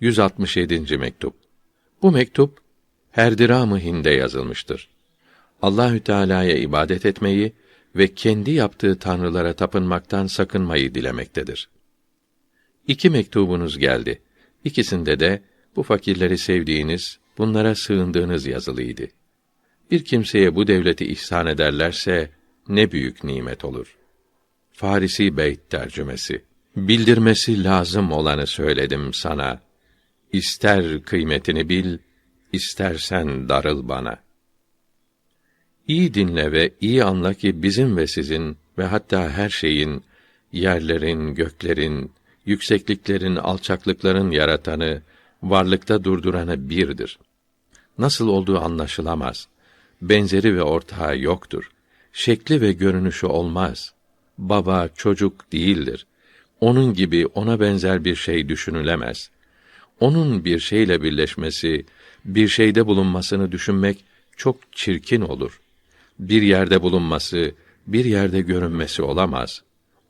167. mektup. Bu mektup Herdiram-ı Hind'e yazılmıştır. Allahü Teala'ya ibadet etmeyi ve kendi yaptığı tanrılara tapınmaktan sakınmayı dilemektedir. İki mektubunuz geldi. İkisinde de bu fakirleri sevdiğiniz, bunlara sığındığınız yazılıydı. Bir kimseye bu devleti ihsan ederlerse ne büyük nimet olur. Farisi Beyt tercümesi. Bildirmesi lazım olanı söyledim sana. İster kıymetini bil, istersen darıl bana. İyi dinle ve iyi anla ki bizim ve sizin ve hatta her şeyin, yerlerin, göklerin, yüksekliklerin, alçaklıkların yaratanı, varlıkta durduranı birdir. Nasıl olduğu anlaşılamaz. Benzeri ve ortağı yoktur. Şekli ve görünüşü olmaz. Baba, çocuk değildir. Onun gibi ona benzer bir şey düşünülemez. Onun bir şeyle birleşmesi, bir şeyde bulunmasını düşünmek çok çirkin olur. Bir yerde bulunması, bir yerde görünmesi olamaz.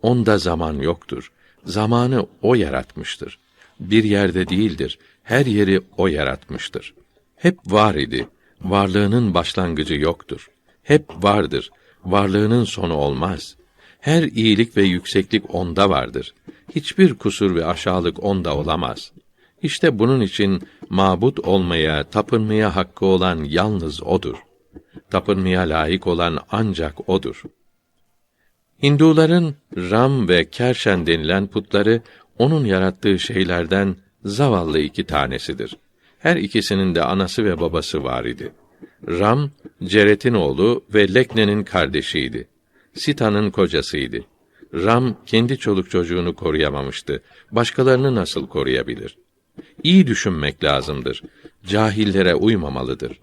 Onda zaman yoktur. Zamanı o yaratmıştır. Bir yerde değildir. Her yeri o yaratmıştır. Hep var idi. Varlığının başlangıcı yoktur. Hep vardır. Varlığının sonu olmaz. Her iyilik ve yükseklik onda vardır. Hiçbir kusur ve aşağılık onda olamaz. İşte bunun için mabut olmaya, tapınmaya hakkı olan yalnız odur. Tapınmaya layık olan ancak odur. Hinduların Ram ve Kerşen denilen putları onun yarattığı şeylerden zavallı iki tanesidir. Her ikisinin de anası ve babası var idi. Ram, Ceret'in oğlu ve Lekne'nin kardeşiydi. Sita'nın kocasıydı. Ram kendi çoluk çocuğunu koruyamamıştı. Başkalarını nasıl koruyabilir? İyi düşünmek lazımdır. Cahillere uymamalıdır.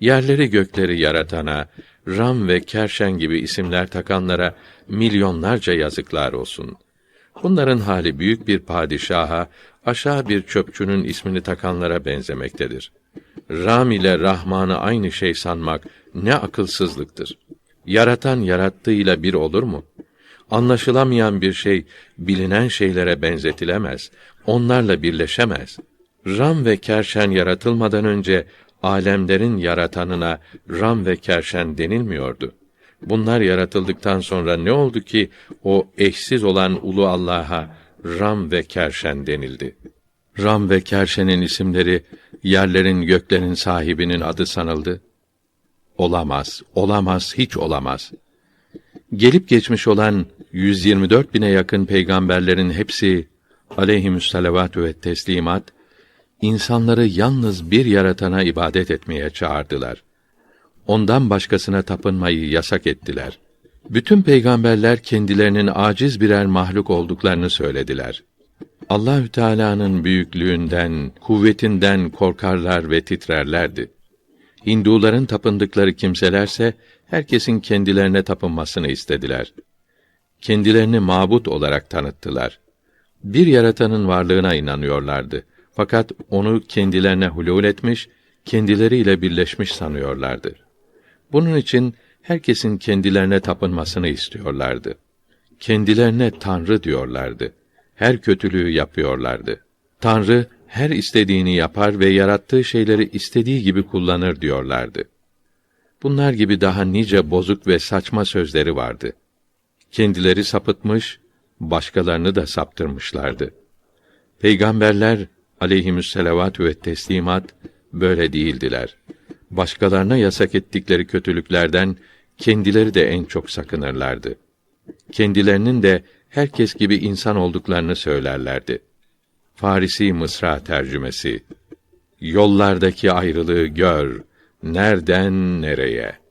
Yerleri gökleri yaratana, Ram ve Kerşen gibi isimler takanlara milyonlarca yazıklar olsun. Bunların hali büyük bir padişaha, aşağı bir çöpçünün ismini takanlara benzemektedir. Ram ile Rahman'ı aynı şey sanmak ne akılsızlıktır. Yaratan yarattığıyla bir olur mu? Anlaşılamayan bir şey bilinen şeylere benzetilemez. Onlarla birleşemez. Ram ve Kerşen yaratılmadan önce alemlerin yaratanına Ram ve Kerşen denilmiyordu. Bunlar yaratıldıktan sonra ne oldu ki o eşsiz olan ulu Allah'a Ram ve Kerşen denildi? Ram ve Kerşen'in isimleri yerlerin göklerin sahibinin adı sanıldı. Olamaz, olamaz, hiç olamaz. Gelip geçmiş olan 124 bine yakın peygamberlerin hepsi aleyhimüsselavatü ve teslimat insanları yalnız bir yaratana ibadet etmeye çağırdılar. Ondan başkasına tapınmayı yasak ettiler. Bütün peygamberler kendilerinin aciz birer mahluk olduklarını söylediler. Allahü Teala'nın büyüklüğünden, kuvvetinden korkarlar ve titrerlerdi. Hinduların tapındıkları kimselerse herkesin kendilerine tapınmasını istediler. Kendilerini mabut olarak tanıttılar. Bir yaratanın varlığına inanıyorlardı. Fakat onu kendilerine hulûl etmiş, kendileriyle birleşmiş sanıyorlardı. Bunun için herkesin kendilerine tapınmasını istiyorlardı. Kendilerine Tanrı diyorlardı. Her kötülüğü yapıyorlardı. Tanrı her istediğini yapar ve yarattığı şeyleri istediği gibi kullanır diyorlardı. Bunlar gibi daha nice bozuk ve saçma sözleri vardı. Kendileri sapıtmış, başkalarını da saptırmışlardı. Peygamberler aleyhimüsselavatü ve teslimat böyle değildiler. Başkalarına yasak ettikleri kötülüklerden kendileri de en çok sakınırlardı. Kendilerinin de herkes gibi insan olduklarını söylerlerdi. Farisi Mısra tercümesi Yollardaki ayrılığı gör, nereden nereye?